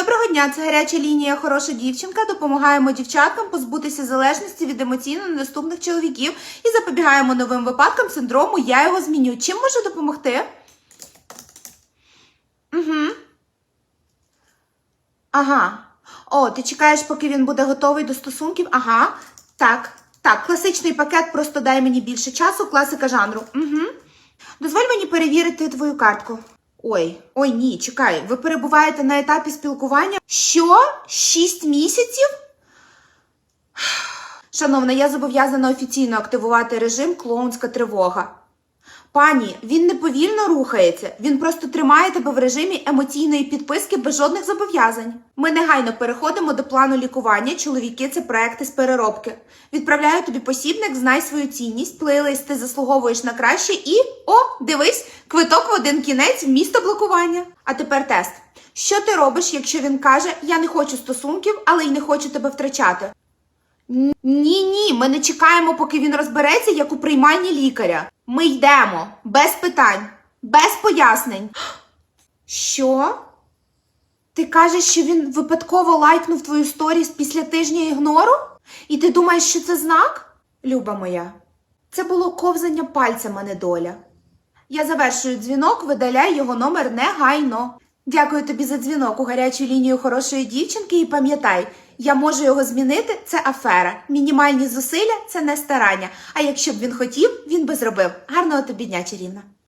Доброго дня, це гаряча лінія Хороша дівчинка. Допомагаємо дівчаткам позбутися залежності від емоційно недоступних чоловіків і запобігаємо новим випадкам синдрому Я його зміню. Чим можу допомогти? Угу. Ага. О, ти чекаєш, поки він буде готовий до стосунків? Ага. Так. Так, класичний пакет, просто дай мені більше часу, класика жанру. Угу. Дозволь мені перевірити твою картку. Ой, ой, ні, чекай. Ви перебуваєте на етапі спілкування? Що? Шість місяців? Шановна, я зобов'язана офіційно активувати режим клоунська тривога. Пані, він не повільно рухається, він просто тримає тебе в режимі емоційної підписки без жодних зобов'язань. Ми негайно переходимо до плану лікування. Чоловіки це проекти з переробки. Відправляю тобі посібник, знай свою цінність, плейлист ти заслуговуєш на краще і о, дивись, квиток в один кінець в місто блокування. А тепер тест. Що ти робиш, якщо він каже: Я не хочу стосунків, але й не хочу тебе втрачати? Ні, ні, ми не чекаємо, поки він розбереться, як у прийманні лікаря. Ми йдемо без питань, без пояснень. Що? Ти кажеш, що він випадково лайкнув твою сторіс після тижня ігнору? І ти думаєш, що це знак? Люба моя, це було ковзання пальцем, а не доля. Я завершую дзвінок, видаляй його номер негайно. Дякую тобі за дзвінок у гарячу лінію хорошої дівчинки і пам'ятай, я можу його змінити, це афера. Мінімальні зусилля це не старання. А якщо б він хотів, він би зробив. Гарного тобі дня, чарівна.